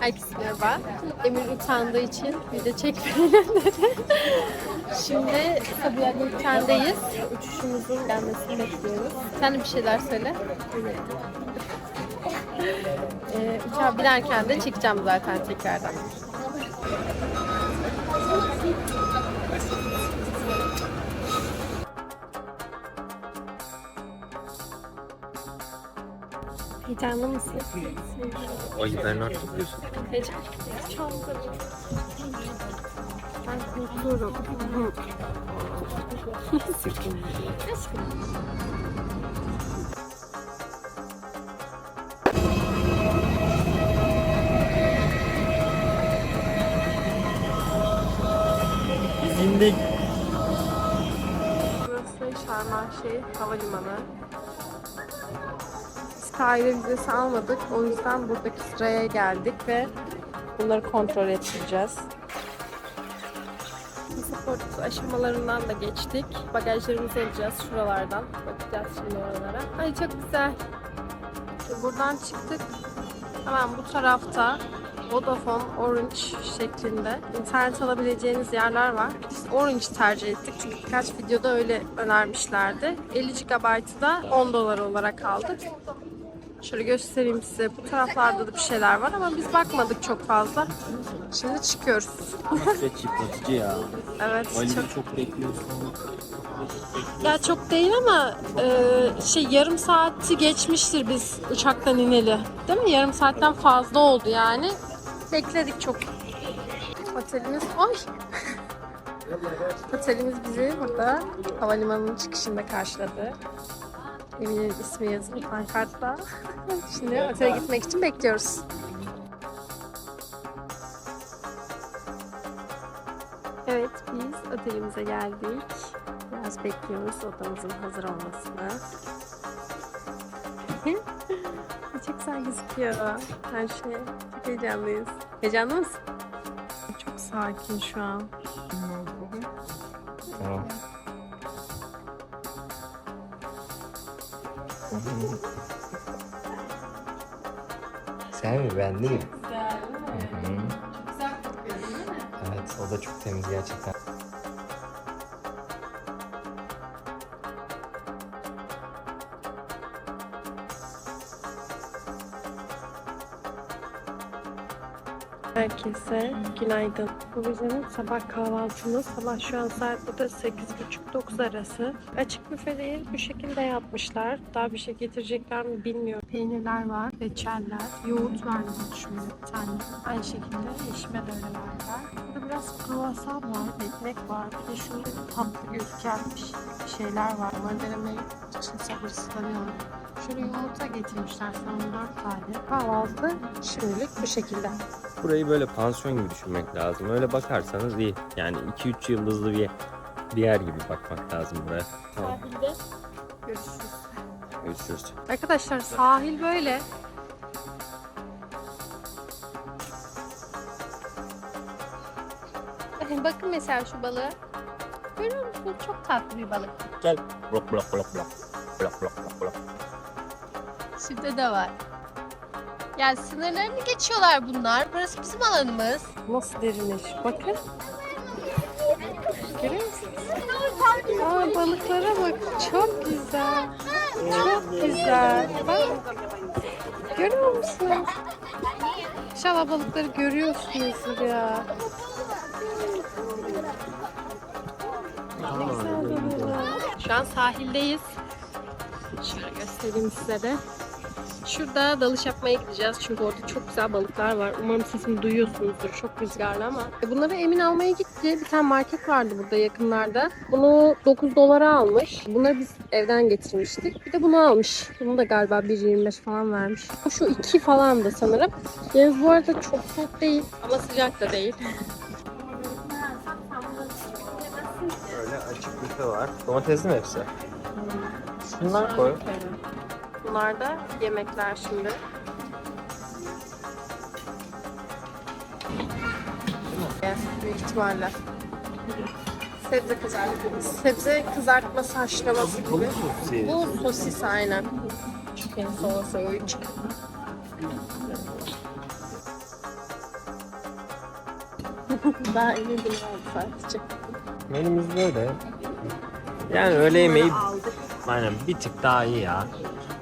Herkese merhaba. Emir utandığı için video çekmeyelim dedi. Şimdi Sabiha Gökçen'deyiz. Uçuşumuzun gelmesini bekliyoruz. Sen de bir şeyler söyle. Ee, uçağa binerken de çekeceğim zaten tekrardan. Heyecanlı mısın? Ay ben artık diyorsun. Heyecanlı. Ben korkuyorum. Biz indik. Burası Şarmanşehir Havalimanı. Kahire vizesi almadık. O yüzden buradaki sıraya geldik ve bunları kontrol ettireceğiz. Pasaport aşamalarından da geçtik. Bagajlarımızı alacağız şuralardan. Bakacağız şimdi oralara. Ay çok güzel. Buradan çıktık. Hemen bu tarafta Vodafone, Orange şeklinde internet alabileceğiniz yerler var. Biz Orange tercih ettik çünkü birkaç videoda öyle önermişlerdi. 50 GB'ı da 10 dolar olarak aldık. Şöyle göstereyim size. Bu taraflarda da bir şeyler var ama biz bakmadık çok fazla. Şimdi çıkıyoruz. Ve yıpratıcı ya. Evet. Çok... Valizi çok bekliyorsun. Ya çok değil ama e, şey yarım saati geçmiştir biz uçaktan ineli. Değil mi? Yarım saatten fazla oldu yani. Bekledik çok. Otelimiz oy. Otelimiz bizi burada havalimanının çıkışında karşıladı. Emin'in ismi yazılı pankartla. Şimdi otele gitmek için bekliyoruz. Evet biz otelimize geldik. Biraz bekliyoruz odamızın hazır olmasını. Çok güzel gözüküyor her şey. Çok heyecanlıyız. Heyecanlı mısın? Çok sakin şu an. Sen mi ben değil mi? Hı hı. Evet o da çok temiz gerçekten. Herkese günaydın. Bu bizim sabah kahvaltımız. Sabah şu an saat burada 8.30-9 arası. Açık büfedeyiz. Bu şekilde yapmışlar. Daha bir şey getirecekler mi bilmiyorum. Peynirler var, reçeller, yoğurt var şöyle bir tane. Aynı şekilde eşime de öyle. Burada biraz kruvasan var, ekmek var. Bir de şu tatlı gözüken bir şeyler var. Onları denemeyi için sabırsızlanıyorum. Şöyle yumurta getirmişler sanırım 4 tane. Kahvaltı şimdilik bu şekilde. Burayı böyle pansiyon gibi düşünmek lazım. Öyle bakarsanız iyi. Yani 2-3 yıldızlı bir bir yer gibi bakmak lazım buraya. Tamam. Sahilde görüşürüz. Görüşürüz. Arkadaşlar sahil böyle. Bakın mesela şu balığı. Görüyor musunuz? Çok tatlı bir balık. Gel. Blok blok blok blok. Blok blok blok blok. Şurada da var. Yani sınırlarını geçiyorlar bunlar. Burası bizim alanımız. Nasıl derinleş? Bakın. Görüyor musunuz? Aa, balıklara bak. Çok güzel. Çok güzel. Bak. Görüyor musunuz? İnşallah balıkları görüyorsunuzdur ya. Ne güzel balıklar. Şu an sahildeyiz. Şöyle göstereyim size de. Şurada dalış yapmaya gideceğiz çünkü orada çok güzel balıklar var. Umarım sesimi duyuyorsunuzdur. Çok rüzgarlı ama. E, Bunları Emin almaya gitti. Bir tane market vardı burada yakınlarda. Bunu 9 dolara almış. Bunları biz evden getirmiştik. Bir de bunu almış. Bunu da galiba 1.25 falan vermiş. Şu iki falan da sanırım. Deniz bu arada çok soğuk değil ama sıcak da değil. Öyle açık büfe var. Domatesli mi hepsi? Şunlar koy. Bunlar da yemekler şimdi. Büyük ihtimalle. Sebze kızartması. Sebze kızartması haşlaması gibi. Bu sosis aynen. Chicken salsa 3. Daha emin değilim sadece. Menümüz böyle. Yani öğle yemeği aynen bir tık daha iyi ya.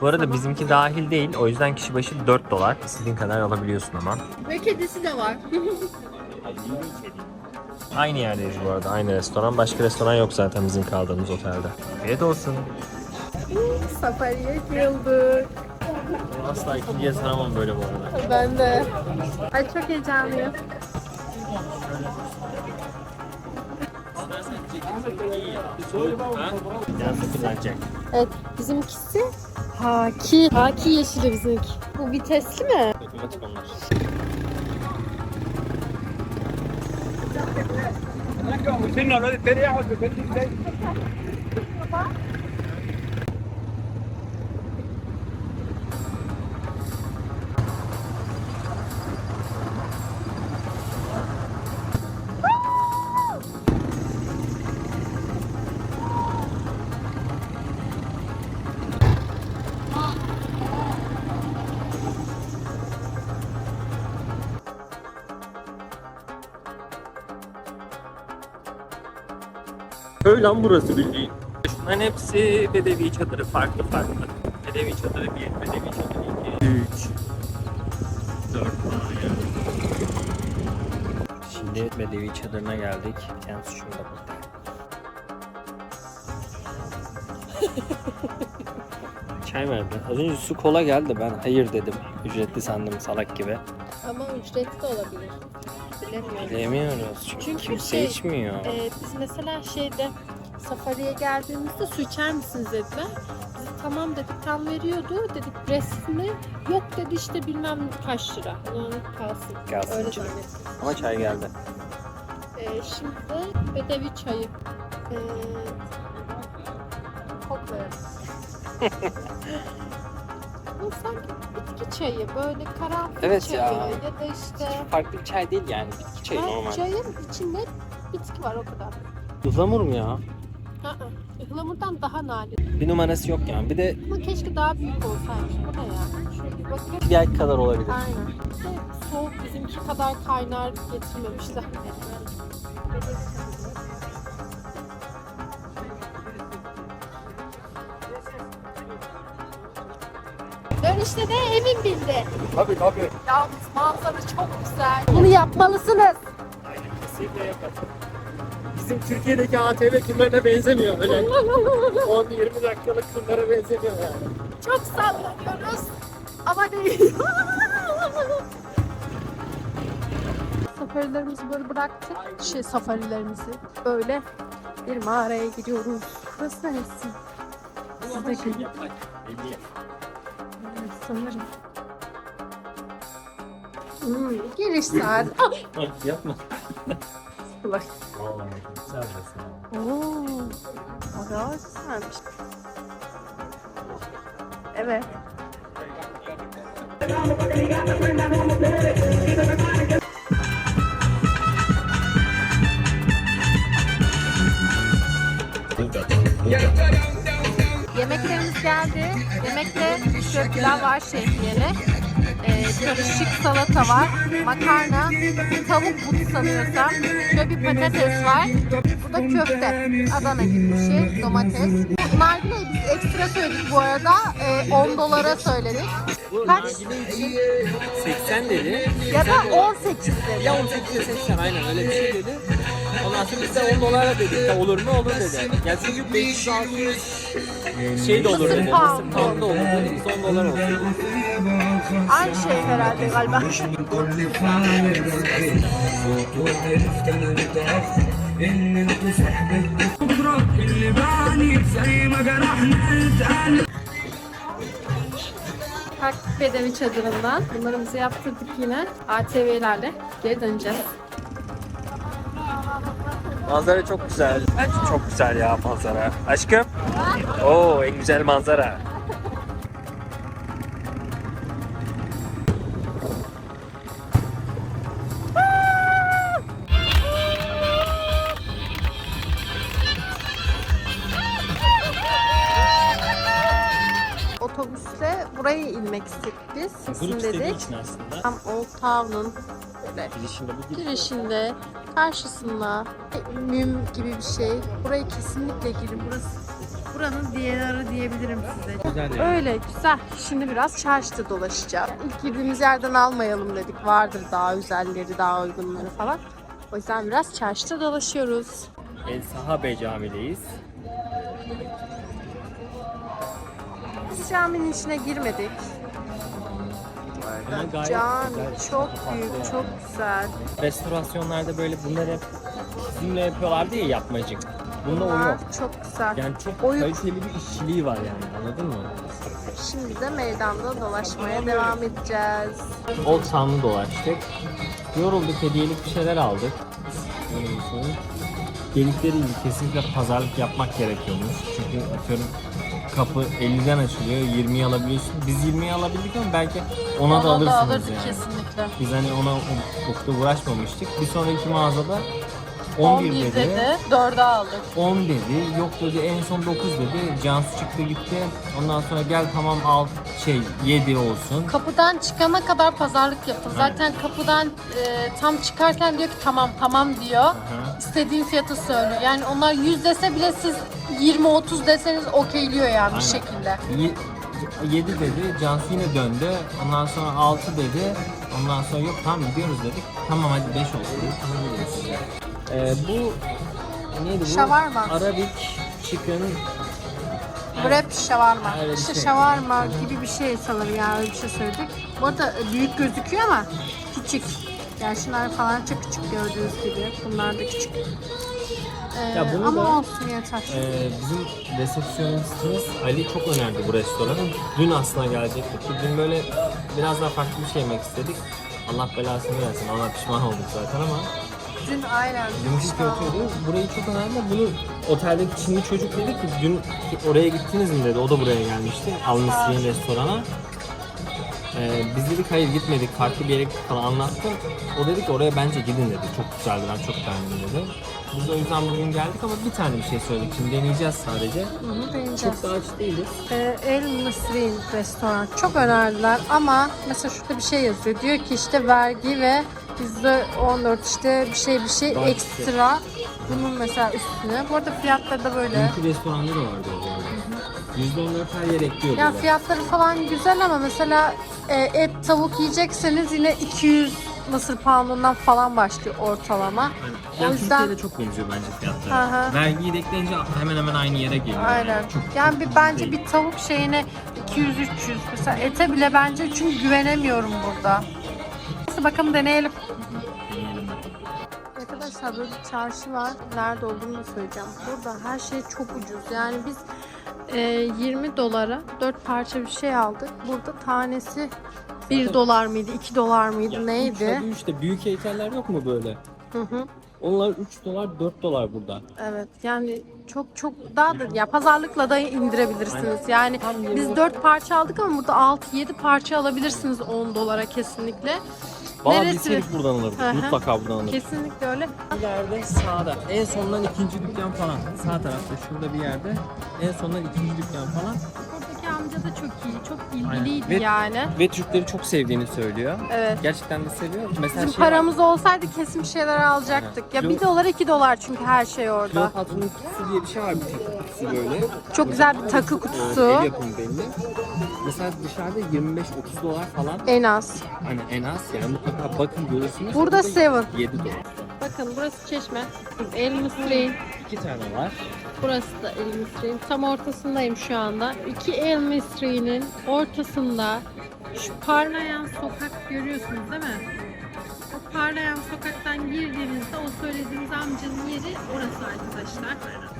Bu arada bizimki dahil değil. O yüzden kişi başı 4 dolar. İstediğin kadar alabiliyorsun ama. Ve kedisi de var. Aynı yerdeyiz bu arada. Aynı restoran. Başka restoran yok zaten bizim kaldığımız otelde. Afiyet olsun. Safari'ye girdik. Asla ikinciye saramam böyle bu arada. Ben de. Ay çok heyecanlıyım. Evet bizimkisi Haki. Haki yeşili bizimki. Bu vitesli mi? Otomatik onlar. Köy lan burası bildiğin. Şunların hepsi bedevi çadırı farklı farklı. Bedevi çadırı 1, bedevi çadırı 2, 3, 4 Şimdi bedevi çadırına geldik. Kendisi şurada burada. Çay verdi. Az önce su kola geldi ben hayır dedim. Ücretli sandım salak gibi. Ama ücretli de olabilir. Bilemiyorum. Bilemiyoruz çünkü, Çünkü kimse şey, içmiyor. Ee, biz mesela şeyde safariye geldiğimizde su içer misiniz dediler. Biz tamam dedik tam veriyordu. Dedik resmi yok dedi işte bilmem kaç lira. Yani kalsın. Kalsın. Öyle zannettim. Ama çay geldi. Ee, şimdi de bedevi çayı. Ee, koklayalım. Bu sanki bitki çayı böyle karanfil Evet çayı ya. ya da işte Farklı bir çay değil yani. Bitki çayı Ha, normal. çayın içinde bitki var o kadar. Ihlamur mu ya? Aa, ıhlamurdan daha nadir. Bir numarası yok yani. Bir de Ama keşke daha büyük olsaymış. Bu ne ya? Şöyle bir ay kadar olabilir. Aynen. Bir de soğuk bizimki kadar kaynar getirmemişler. Dönüşte de Emin bindi. Tabii tabii. Yalnız manzara çok güzel. Bunu yapmalısınız. Kesinlikle yapalım. Bizim Türkiye'deki ATV turlarına benzemiyor öyle. 10-20 dakikalık turlara benzemiyor yani. Çok sallanıyoruz. Ama değil. Safarilerimizi böyle bıraktık. Şey safarilerimizi böyle bir mağaraya gidiyoruz. Burası neresi? Sizdeki. Evet, sanırım. Hmm, giriş saat. Ah, Yapma. bak. Oo, bayağı güzelmiş. Evet. Yemeklerimiz geldi. Yemekte şöyle pilav var şehriyeli. Ee, karışık salata var. Makarna, tavuk butu sanıyorsam. Şöyle bir patates var. Bu da köfte. Adana gibi bir şey. Domates Nargileyi biz ekstra söyledik bu arada. Ee, 10 dolara söyledik. Kaç? 80 dedi. Ya da 18 dedi. Ya 18 ya 80 aynen öyle bir şey dedi. Ondan sonra biz de 10 dolara dedik. Ya olur mu olur dedi. Ya çünkü 500 600 şey de olur Mısır dedi. pound. Mısır pound da olur dedi. Biz 10 dolar olsun. Aynı şey herhalde galiba. كل فارس صوت وعرفت انا متعفن ان انتو صحبة اضرب اللي بعني Park Bedevi Çadırı'ndan bunlarımızı yaptırdık yine. ATV'lerle geri döneceğiz. Manzara çok güzel. Çok güzel ya manzara. Aşkım. Oo en güzel manzara. Biz. Grup dedik. için aslında. Tam Old Town'un böyle Girişinde bu girişinde karşısında müm gibi bir şey. Burayı kesinlikle girin. Burası buranın DNR'ı diyebilirim size. Güzel yani. Öyle güzel. Şimdi biraz çarşıda dolaşacağız. İlk girdiğimiz yerden almayalım dedik. Vardır daha güzelleri, daha uygunları falan. O yüzden biraz çarşıda dolaşıyoruz. El Sahabe Camii'deyiz. Biz caminin içine girmedik. Gayet cami güzel. çok büyük, yani. çok güzel. Restorasyonlarda böyle bunları hep çizimle yapıyorlardı ya yapmacık. Bunda o Bunlar yok. çok güzel. Yani çok Oyuk. kaliteli bir işçiliği var yani anladın mı? Şimdi de meydanda dolaşmaya devam edeceğiz. Old Town'u dolaştık. Yorulduk, hediyelik bir şeyler aldık. Delikleri kesinlikle pazarlık yapmak gerekiyormuş. Çünkü atıyorum kapı 50'den açılıyor, 20'yi alabiliyorsun. Biz 20'yi alabildik ama belki ona da alırsınız alırdık yani. kesinlikle. Biz hani ona çok da uğraşmamıştık. Bir sonraki mağazada 11, 11 dedi. dedi, 4'e aldık. 10 dedi. Yok dedi en son 9 dedi. Cansu çıktı gitti. Ondan sonra gel tamam al şey 7 olsun. Kapıdan çıkana kadar pazarlık yapın. Zaten kapıdan e, tam çıkarken diyor ki tamam tamam diyor. Aha. İstediğin fiyatı söylüyor. Yani onlar 100 dese bile siz 20-30 deseniz okeyliyor yani bir Aynen. şekilde. 7 dedi. Cansu yine döndü. Ondan sonra 6 dedi. Ondan sonra yok tamam gidiyoruz dedik. Tamam hadi 5 olsun dedik. Tamam gidiyoruz. Ee, bu neydi bu? Şavarma. Arabik chicken Wrap shawarma. Öyle bir İşte şey. shawarma gibi bir şey sanırım yani öyle bir şey söyledik. Bu arada büyük gözüküyor ama küçük. Yani şunlar falan çok küçük gördüğünüz gibi. Bunlar da küçük. Ee, Ya bunu ama da- olsun yeter. Ee, bizim resepsiyonistimiz Ali çok önerdi bu restoranı. Dün aslında gelecektik. Dün böyle biraz daha farklı bir şey yemek istedik. Allah belasını versin. Ona pişman olduk zaten ama Dün aynen. dünkü kötüydü. Burayı çok önerdi. Bunu oteldeki Çinli çocuk dedi ki dün oraya gittiniz mi dedi. O da buraya gelmişti. Al Misri'nin restorana. Ee, biz dedik hayır gitmedik farklı bir yere gittik falan anlattım. O dedi ki oraya bence gidin dedi. Çok güzeldi ben çok beğendim dedi. Biz o yüzden bugün geldik ama bir tane bir şey söyledik. Şimdi deneyeceğiz sadece. Hı hı, deneyeceğiz. Çok da aç değiliz. Ee, El Mısrin restoran çok önerdiler ama mesela şurada bir şey yazıyor. Diyor ki işte vergi ve %14 işte bir şey bir şey Daha ekstra. Bunun mesela üstüne. Bu arada fiyatları da böyle. Dünkü restoranda da vardı o zaman. %14 her yer ekliyor Ya böyle. fiyatları falan güzel ama mesela e, et tavuk yiyecekseniz yine 200 Mısır poundundan falan başlıyor ortalama. Yani, O yani yüzden- Türkiye'de çok benziyor bence fiyatları. Aha. Vergiyi de ekleyince hemen hemen aynı yere geliyor. Aynen. Çok, Yani çok bir, ucuz bence bir tavuk şeyine 200-300 mesela ete bile bence çünkü güvenemiyorum burada. Neyse bakalım deneyelim. Deneyelim. Arkadaşlar böyle bir çarşı var. Nerede olduğunu da söyleyeceğim. Burada her şey çok ucuz. Yani biz e, 20 dolara 4 parça bir şey aldık. Burada tanesi 1 dolar mıydı, 2 dolar mıydı, Ya, neydi? Tabii işte büyük heykeller yok mu böyle? Hı hı. Onlar 3 dolar 4 dolar burada. Evet yani çok çok daha da ya pazarlıkla da indirebilirsiniz. Yani Tam biz 4 parça aldık ama burada 6-7 parça alabilirsiniz 10 dolara kesinlikle. Valla Neresi? bilseydik buradan alırdık. Hı hı. Mutlaka buradan alırdık. Kesinlikle öyle. İleride sağda. En sondan ikinci dükkan falan. Sağ tarafta şurada bir yerde. En sondan ikinci dükkan falan. Da çok iyi, çok Aynen. ilgiliydi Ve- yani. Ve Türkleri çok sevdiğini söylüyor. Evet. Gerçekten de seviyor. Mesela Bizim şey var, paramız olsaydı kesin bir şeyler alacaktık. Ya Aynen. 1 dolar 2 dolar çünkü her şey orada. Kleopatra'nın kutusu diye bir şey var bir takı kutusu böyle. Çok güzel bir takı El kutusu. yapımı belli. Mesela dışarıda 25-30 dolar falan. En az. Hani en az yani mutlaka bakın görürsünüz. Burada seven. 7 dolar. Bakın burası çeşme. El Mısri'nin. İki tane var. Burası da El Mısri'nin. Tam ortasındayım şu anda. İki El Mısri'nin ortasında şu parlayan sokak görüyorsunuz değil mi? O parlayan sokaktan girdiğinizde o söylediğiniz amcanın yeri orası arkadaşlar.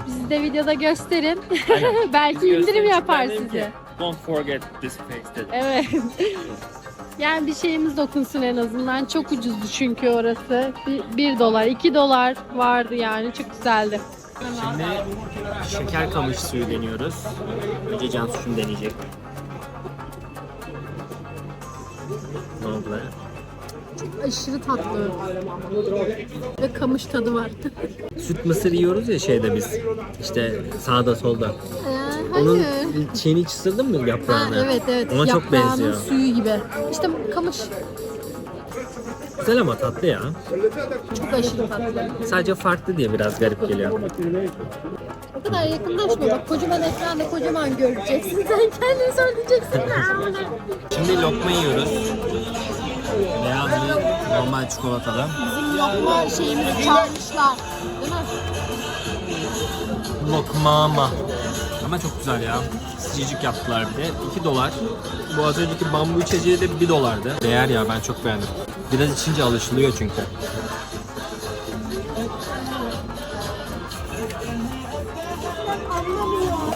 Bizi de videoda gösterin. Belki indirim yapar size. Don't forget this face dedi. Evet. Yani bir şeyimiz dokunsun en azından. Çok ucuzdu çünkü orası. 1 dolar, 2 dolar vardı yani. Çok güzeldi. Şimdi şeker kamış suyu deniyoruz. Önce Cansu şunu deneyecek. Ne oldu aşırı tatlı. Ve kamış tadı var. Süt mısır yiyoruz ya şeyde biz. İşte sağda solda. Ee, Onun hayır. şeyini hiç ısırdın mı Ha, yaprağını? evet evet. Ona çok Yaprağının benziyor. suyu gibi. İşte kamış. Güzel ama tatlı ya. Çok aşırı tatlı. Sadece farklı diye biraz garip geliyor. O kadar yakınlaşma bak kocaman ekranda kocaman göreceksin. Sen kendin söyleyeceksin. Şimdi lokma yiyoruz. Beyaz bir normal çikolatalı. Bizim lokma şeyimizi çalmışlar. Değil mi? Lokma Lokmama. Ama çok güzel ya. Sıcacık yaptılar bir de. 2 dolar. Bu az önceki bambu içeceği de 1 dolardı. Değer ya ben çok beğendim. Biraz içince alışılıyor çünkü anlamıyor.